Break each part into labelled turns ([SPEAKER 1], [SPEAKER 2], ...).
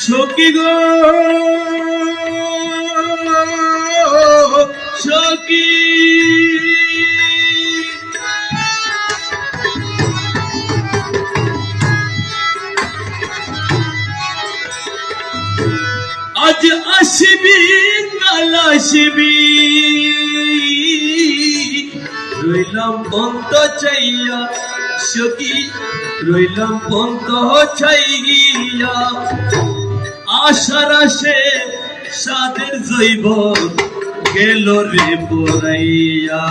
[SPEAKER 1] সখী গো সখী। আজ আসবি কাল আসবি। রইলাম পন্ত চাইয়া সখী রইলাম পন্ত চাইয়া। আশার আসে সাদের জৈব গেল রে পড়াইয়া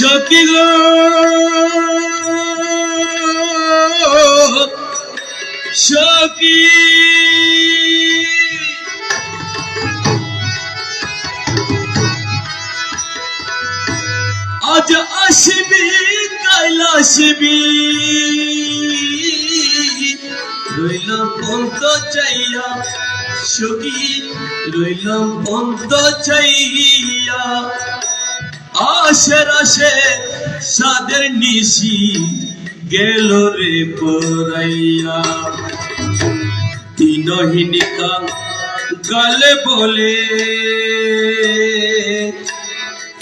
[SPEAKER 1] গো। সখী। আজ আসবি কাল আসবি। রইলাম পন্ত চাইয়া সখী রইলাম পন্ত চাইয়া। আশের আসে সাদের নিশি গেল রে পরাইয়া। তিনহিনিকা গালে বলে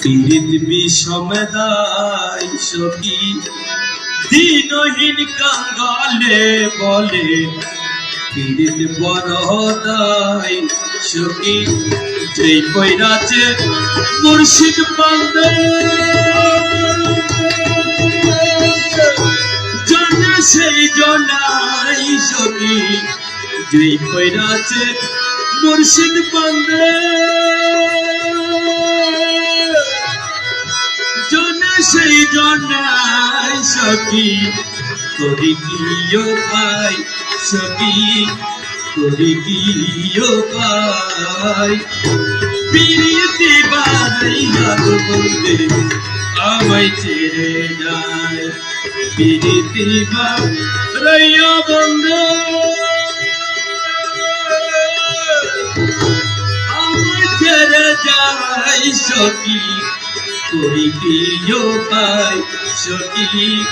[SPEAKER 1] পীড়িত বিষমদাই সখী। দিনহীন কাঙ্গালে বলে পীড়িত বড়দাই সখী। যেই পৈরাছে মুর্শিদ পান্দে জানে সেই জনাই সখী, যেই পৈরাছে মুর্শিদ পান্দে জনে সেই জনাই সখী করি কিয় পাই সখী করি কিয় পাই। পিরিতি বারাইয়া বলতে, আমায় ছেড়ে যায়। পিরিতি বারাইয়া বন্ধু। আমায় ছেড়ে যায় সখী, করি কিয় পাই, সখী,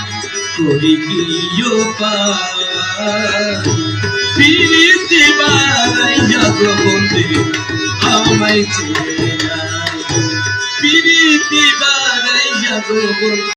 [SPEAKER 1] করি কিয় পাই। পিরিতি বারাইয়া বন্ধু আমায় ছেড়ে প্রীতি পিরিতি বারাইয়া